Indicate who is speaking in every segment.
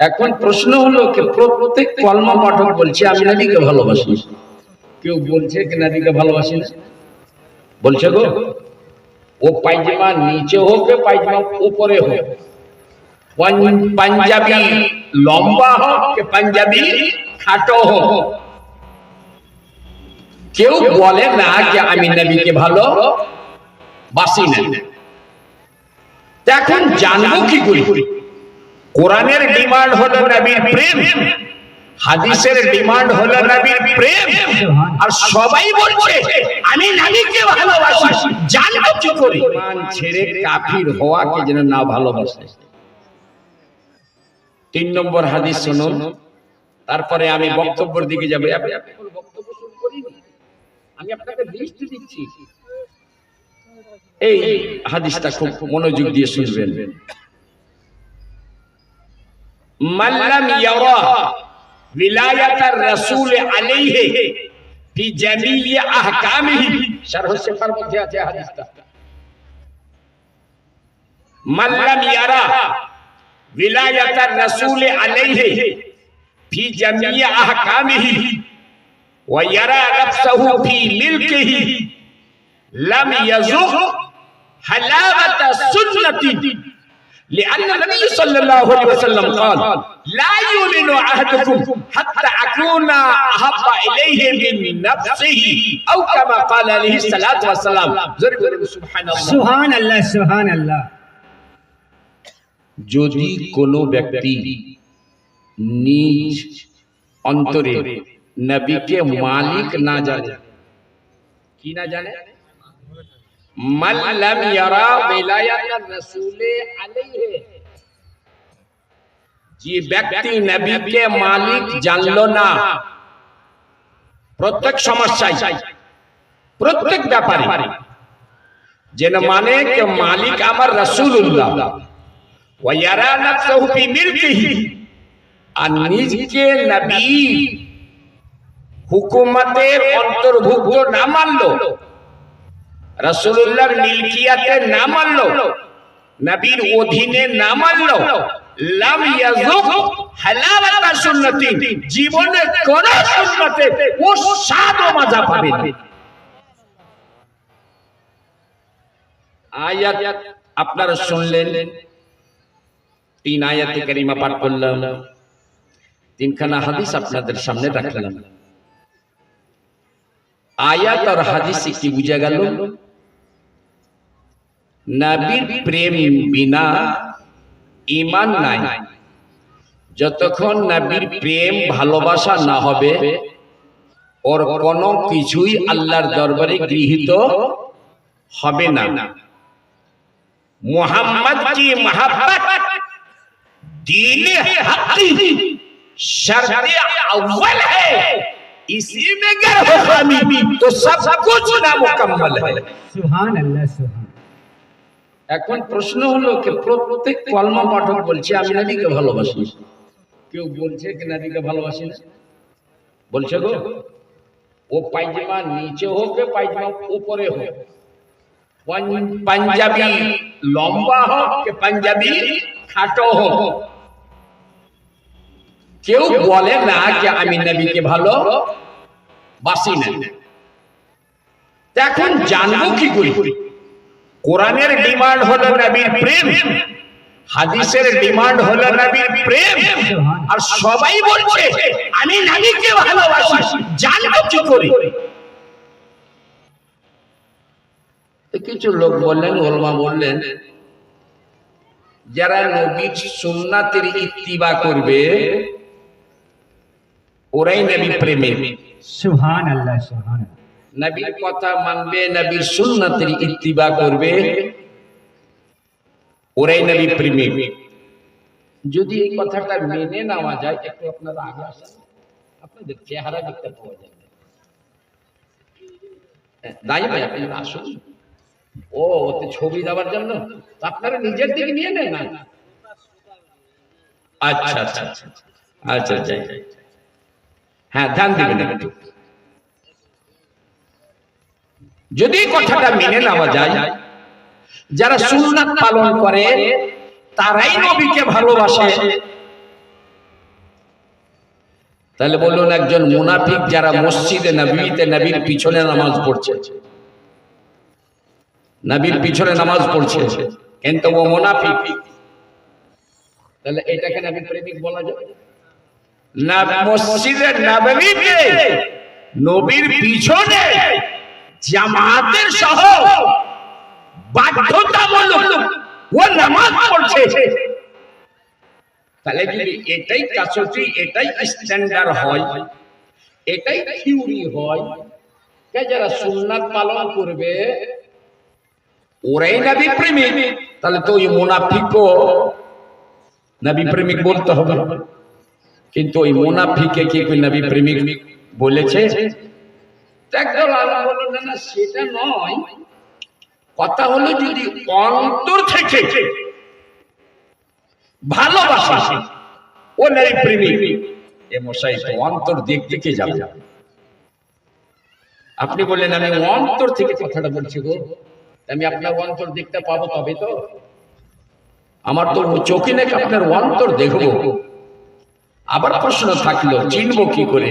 Speaker 1: এখন প্রশ্ন হলো প্রত্যেক কলমা পাঠক বলছে, আমি নবীকে ভালোবাসি। কেউ বলছে কি নবীকে ভালোবাসি বলছে গো, ও পায়জামা নিচে হোক পায়জামা উপরে হোক। পাঞ্জাবি লম্বা হোক পাঞ্জাবি খাটো হোক। কেউ বলে না যে আমি নবীকে ভালো বাসি না এখন জানব কি করি? কোরআনের ডিমান্ড হলো নবীর প্রেম, হাদিসের ডিমান্ড হলো নবীর প্রেম, আর সবাই বলছে, আমি নবীকে ভালোবাসি, জানব কি করি? ইমান ছেড়ে কাফির হওয়াকে যেন না ভালোবাসে। তিন নম্বর হাদিস শুনুন। তারপরে আমি বক্তব্যের দিকে যাব। বক্তব্য শুরু করিনি আমি আপনাকে লিস্ট দিচ্ছি। এই হাদিসটা খুব মনোযোগ দিয়ে শুনবেন। من لم يرى ولاية الرسول عليه في جميع أحكامه. شرح السفر مدهات يا حديث من لم يرى ولاية الرسول عليه في جميع أحكامه. ويرى نفسه في ملكه. لم يزغ حلاوة السنة. لأن النبي صلى الله عليه وسلم قال لا يؤمن أحدكم حتى أكون أحب إليه من نفسه أو كما قال عليه الصلاة والسلام ضرب سبحان الله
Speaker 2: সুহান আল্লাহ সুহান আল্লাহ
Speaker 1: যদি কোনো ব্যক্তি নিজ অন্তরে নবীকে মালিক না জানে কি না জানে মাল্লাম ইয়ারা বিলায়াত রাসূল আলাইহি। যে ব্যক্তি নবীকে মালিক জানলো না প্রত্যেক সমস্যায় প্রত্যেক ব্যাপারে যেন মানে যে মালিক আমার রাসূলুল্লাহ। ওয়ারা নাফসাহু ফি মিলকিহি। আর নিজকে নবী হুকুমতের অন্তর্ভুক্ত না মানলো। রাসূলুল্লাহর মিলকিয়াতে না মানলো নবীর অধীনে না মানলো লাম ইয়াযুক হালাওয়াতা সুন্নতি। জীবনে কোন সুন্নতে ও স্বাদ ও মজা পাবে আয়াত আপনারা শুনলেন। তিন আয়াতে কারিমা পাঠ করলাম। তিনখানা হাদিস আপনাদের সামনে রাখলাম। আয়াত আর হাদিসে কি বুঝা গেল। নাবির প্রেম বিনা ইমান নাই। যতক্ষণ নাবির প্রেম ভালোবাসা না হবে ওর কোন কিছুই আল্লাহর দরবারে গৃহীত হবে না। মোহাম্মদ কি মহাব্বত? دین حقی شرط اول ہے اسی میں گر ہو تو سب کچھ نامکمل ہے
Speaker 2: سبحان اللہ সুবহান
Speaker 1: এখন প্রশ্ন হলো কি প্রত্যেক কলমা পাঠক বলছে, আমি নবীকে ভালোবাসি। কেউ বলছে কি নবীকে ভালোবাসি না? বলছে গো, ও পায়জামা নিচে হোক পায়জামা উপরে হোক। পাঞ্জাবি লম্বা হোক পাঞ্জাবি খাটো হোক। কেউ বলে না যে আমি নবীকে ভালো বাসি না এখন জানব কি করি? কোরআনের ডিমান্ড হলো নবীর প্রেম হাদিসের ডিমান্ড হলো নবীর প্রেম আর সবাই বলছে আমি নবীকে ভালোবাসি জানব কি করি? কিছু লোক বললেন ওলমা বললেন যারা নবীর সুন্নাতের ইত্তিবা করবে ওরাই নবী প্রেমী।
Speaker 2: সুহান আল্লাহ সুহান
Speaker 1: নবীর কথা মানবে নবীর সুন্নাতের ইত্তিবা করবে। ওরাই নবী প্রেমী যদি এই কথাটা মেনে নেওয়া যায় একটু আপনারা আগে আসেন। আপনাদের চেহারা দেখতে পাওয়া যাবে হ্যাঁ, দাঁড়িয়ে ভাই আপনারা আসুন। ও ওতে ছবি দেওয়ার জন্য? তো আপনারা নিজের দিকে নিয়ে নেন না? আচ্ছা আচ্ছা আচ্ছা আচ্ছা আচ্ছা। হ্যাঁ ধ্যান দিবেন একটু। যদি কথাটা মেনে নেওয়া যায় যারা সুন্নাত পালন করে তারাই নবীকে ভালোবাসে। তাহলে বলুন একজন মুনাফিক যারা মসজিদে নবীতে নবীর পিছনে নামাজ পড়ছে। নবীর পিছনে নামাজ পড়ছে। কিন্তু ও মুনাফিক। তাহলে এটাকে নবী প্রেমিক বলা যায়। না মসজিদে নববীতে নবীর পিছনে জামাতের সহ বাধ্যতামূলক ও নামাজ পড়ছে। তাহলে যদি এটাই কাসতি, এটাই স্ট্যান্ডার্ড হয়, এটাই থিওরি হয়, কে যারা সুন্নাত পালন করবে, ওরাই নবী প্রেমিক। তাহলে তো ওই মুনাফিকও নবী প্রেমিক বলতে হবে। কিন্তু ওই মুনাফিকে কি নবী প্রেমিক বলেছে? সেটা নয়। কথা হলো যদি অন্তর থেকে ভালোবাসা ও এ মশাই অন্তর দিকে যাবে। আপনি বললেন, আমি অন্তর থেকে কথাটা বলছি গো। আমি আপনার অন্তর দেখতে পাবো তবে তো। আমার তো চোখে নাকি আপনার অন্তর দেখব। আবার প্রশ্ন থাকল, চিনবো কি করে?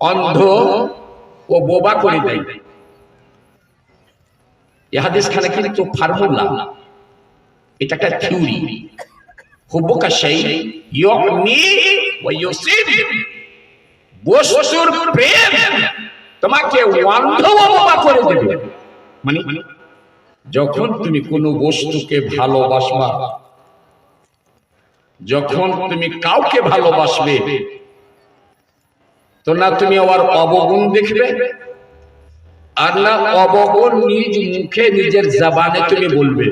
Speaker 1: অন্ধ ও বোবা করে দেয়। এ হাদিস খানে কিন্তু ফার্মুলা এটা একটা থিওরি। সেই ওয়া ইউসিব। বস্তুর প্রেম তোমাকে অন্ধ ও বোবা করে দেবে। মানে যখন তুমি কোনো বস্তুকে ভালোবাসবা যখন তুমি কাউকে ভালোবাসবে তো না তুমি আবার অবগুণ দেখবে? আর না অবগুণ নিজ মুখে নিজের জবানে তুমি বলবে।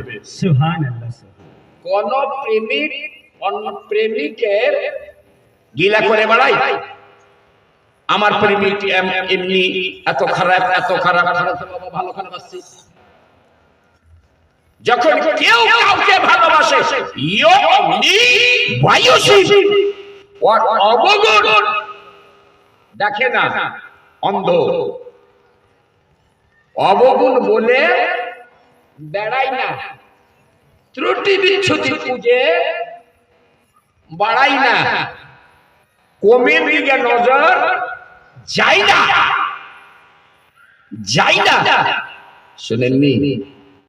Speaker 1: কোন প্রেমিক অন্য প্রেমিকের গিলা করে বেড়াই? আমার প্রেমিক এমনি এত খারাপ এত খারাপ ভালো খারাপ যখন কেউ কাউকে ভালোবাসে অবগুণ দেখে না অন্ধ। অবগুণ বলে বেড়াই না। ত্রুটি বিচ্ছুতি খুঁজে বাড়াই না। কমের দিকে নজর যাই না। যাই না। শুনেননি?